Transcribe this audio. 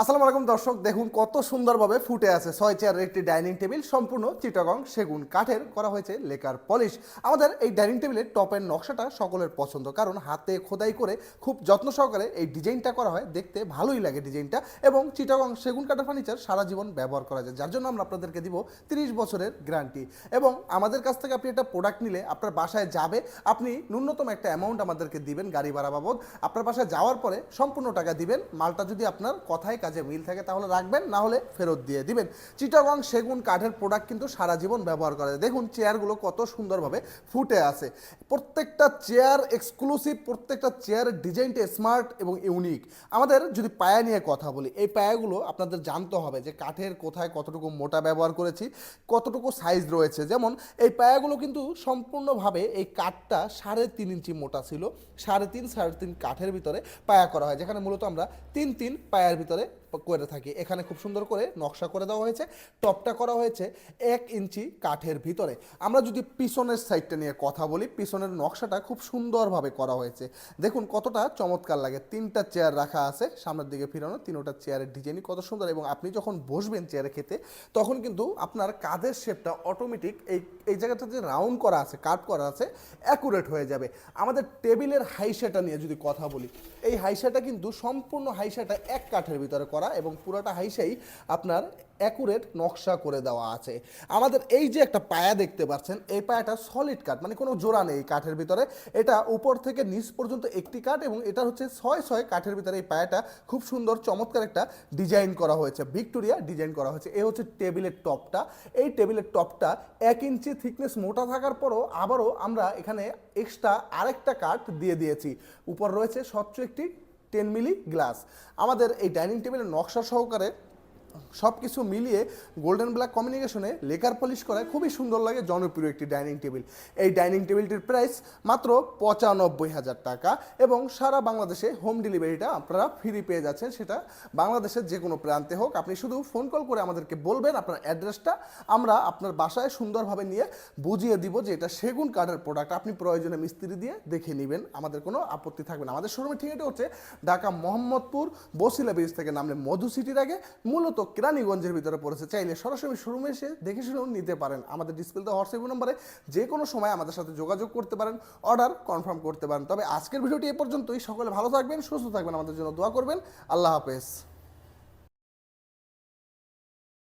আসসালামু আলাইকুম দর্শক, দেখুন কত সুন্দরভাবে ফুটে আছে ছয় চেয়ারের একটি ডাইনিং টেবিল, সম্পূর্ণ চিটাগং সেগুন কাঠের করা হয়েছে লেকার পলিশ। আমাদের এই ডাইনিং টেবিলের টপের নকশাটা সকলের পছন্দ, কারণ হাতে খোদাই করে খুব যত্ন সহকারে এই ডিজাইনটা করা হয়, দেখতে ভালোই লাগে ডিজাইনটা, এবং চিটাগং সেগুন কাঠের ফার্নিচার সারা জীবন ব্যবহার করা যায়, যার জন্য আমরা আপনাদেরকে দিব তিরিশ বছরের গ্যারান্টি। এবং আমাদের কাছ থেকে আপনি একটা প্রোডাক্ট নিলে আপনার বাসায় যাবে, আপনি ন্যূনতম একটা অ্যামাউন্ট আমাদেরকে দিবেন গাড়ি ভাড়া বাবদ, আপনার বাসায় যাওয়ার পরে সম্পূর্ণ টাকা দিবেন, মালটা যদি আপনার কথায় কাজে মিল থাকে, তাহলে রাখবেন না হলে ফেরত দিয়ে দিবেন। চিটাগং সেগুন কাঠের প্রোডাক্ট কিন্তু সারা জীবন ব্যবহার করা যায়। দেখুন চেয়ারগুলো কত সুন্দরভাবে ফুটে আছে। প্রত্যেকটা চেয়ার এক্সক্লুসিভ প্রত্যেকটা চেয়ারের ডিজাইনটা স্মার্ট এবং ইউনিক আমাদের যদি পায়া নিয়ে কথা বলি, এই পায়াগুলো আপনাদের জানতে হবে যে কাঠের কোথায় কতটুকু মোটা ব্যবহার করেছি, কতটুকু সাইজ রয়েছে। যেমন, এই পায়াগুলো কিন্তু সম্পূর্ণভাবে এই কাঠটা সাড়ে তিন ইঞ্চি মোটা ছিল, সাড়ে তিন সাড়ে তিন কাঠের ভিতরে পায়া করা হয়, যেখানে মূলত আমরা তিন তিন পায়ার ভিতরে live. করে থাকি। এখানে খুব সুন্দর করে নকশা করে দেওয়া হয়েছে। টপটা করা হয়েছে এক ইঞ্চি কাঠের ভিতরে। আমরা যদি পিছনের সাইডটা নিয়ে কথা বলি, পিছনের নকশাটা খুব সুন্দরভাবে করা হয়েছে। দেখুন কতটা চমৎকার লাগে। তিনটা চেয়ার রাখা আছে, সামনের দিকে ফিরানো, তিনোটা চেয়ারের ডিজাইনই কত সুন্দর এবং আপনি যখন বসবেন চেয়ারে খেতে তখন কিন্তু আপনার কাঁধের শেপটা অটোমেটিক এই এই জায়গাটা যে রাউন্ড করা আছে, কাট করা আছে অ্যাকুরেট হয়ে যাবে। আমাদের টেবিলের হাইসাটা নিয়ে যদি কথা বলি, এই হাইসাটা কিন্তু সম্পূর্ণ হাইসাটা এক কাঠের ভিতরে করা এবং পুরোটা হাইসেই আপনার অ্যাকুরেট নকশা করে দেওয়া আছে। আমাদের এই যে একটা পায়া দেখতে পাচ্ছেন, এই পায়াটা সলিড কাঠ মানে কোনো জোড়া নেই কাঠের ভিতরে। এটা উপর থেকে নিচ পর্যন্ত একটি কাঠ এবং এটা হচ্ছে ছয় ছয় কাঠের ভিতরে এই পায়াটা খুব সুন্দর, চমৎকার একটা ডিজাইন করা হয়েছে। ভিক্টোরিয়া ডিজাইন করা হয়েছে। এ হচ্ছে টেবিলের টপটা। এই টেবিলের টপটা এক ইঞ্চি থিকনেস মোটা থাকার পরও আবারও আমরা এখানে এক্সট্রা আরেকটা কাঠ দিয়ে দিয়েছি। উপর রয়েছে স্বচ্ছ একটি টেন মিলি গ্লাস আমাদের এই ডাইনিং টেবিলের নকশা সহকারে সব কিছু মিলিয়ে গোল্ডেন ব্ল্যাক কমিউনিকেশনে লেকার পলিশ করায় খুবই সুন্দর লাগে, জনপ্রিয় একটি ডাইনিং টেবিল এই ডাইনিং টেবিলটির প্রাইস মাত্র পঁচানব্বই হাজার টাকা এবং সারা বাংলাদেশে হোম ডেলিভারিটা আপনারা ফ্রি পেয়ে যাচ্ছেন। সেটা বাংলাদেশের যে কোনো প্রান্তে হোক। আপনি শুধু ফোন কল করে আমাদেরকে বলবেন আপনার অ্যাড্রেসটা আমরা আপনার বাসায় সুন্দরভাবে নিয়ে বুঝিয়ে দিব যে এটা সেগুন কাঠের প্রোডাক্ট আপনি প্রয়োজনে মিস্ত্রি দিয়ে দেখে নেবেন। আমাদের কোনো আপত্তি থাকবে না। আমাদের শোরুমের ঠিকানা হচ্ছে ঢাকা মোহাম্মদপুর বসিলা ব্রিজ থেকে নামলে মধু সিটির আগে। মূলত কেরানীগঞ্জের ভিতরে পড়েছে। চাইলে সরাসরি শোরুমে এসে দেখে শুনেও নিতে পারেন। আমাদের ডিসপ্লে তো হোয়াটসঅ্যাপ নম্বরে যে কোনো সময় আমাদের সাথে যোগাযোগ করতে পারেন, অর্ডার কনফার্ম করতে পারেন। তবে আজকের ভিডিওটি এ পর্যন্তই। সকলে ভালো থাকবেন, সুস্থ থাকবেন। আমাদের জন্য দোয়া করবেন। আল্লাহ হাফেজ।